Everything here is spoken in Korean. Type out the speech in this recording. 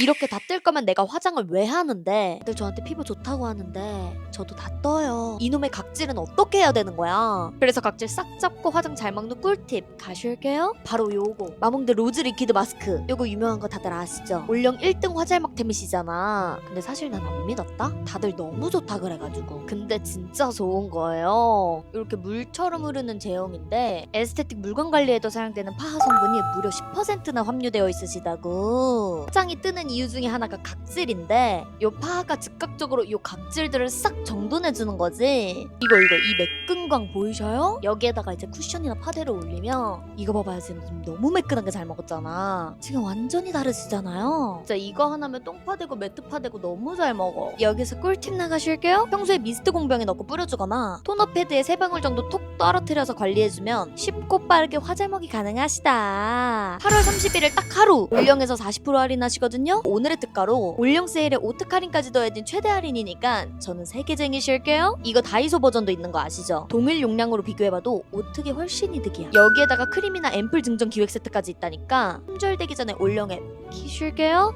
이렇게 다 뜰 거면 내가 화장을 왜 하는데? 다들 저한테 피부 좋다고 하는데 저도 다 떠요. 이놈의 각질은 어떻게 해야 되는 거야? 그래서 각질 싹 잡고 화장 잘 먹는 꿀팁 가실게요. 바로 요거. 마몽드 로즈 리퀴드 마스크. 요거 유명한 거 다들 아시죠? 올영 1등 화잘막템이시잖아. 근데 사실 난 안 믿었다. 다들 너무 좋다 그래가지고. 근데 진짜 좋은 거예요. 이렇게 물처럼 흐르는 제형인데 에스테틱 물건 관리에도 사용되는 파하 성분이 무려 10%나 함유되어 있으시다고. 화장이 뜨는 이유 중에 하나가 각질인데 요 파하가 즉각적으로 요 각질들을 싹 정돈해주는 거지. 이거 이거 이 매끈광 보이셔요? 여기에다가 이제 쿠션이나 파데를 올리면 이거 봐봐요. 지금 좀 너무 매끈하게 잘 먹었잖아. 지금 완전히 다르시잖아요. 진짜 이거 하나면 똥파되고 매트파되고 너무 잘 먹어. 여기서 꿀팁 나가실게요. 평소에 미스트 공병에 넣고 뿌려주거나 토너 패드에 세 방울 정도 톡 떨어뜨려서 관리해주면 쉽고 빠르게 화잘먹이 가능하시다. 8월 31일 딱 하루. 올영에서 40% 할인하시거든요 오늘의 특가로 올영 세일에 오특 할인까지 더해진 최대 할인이니까 저는 세계쟁이 실게요. 이거 다이소 버전도 있는 거 아시죠? 동일 용량으로 비교해봐도 오특이 훨씬 이득이야. 여기에다가 크림이나 앰플 증정 기획 세트까지 있다니까 품절되기 전에 올영 앱 키실게요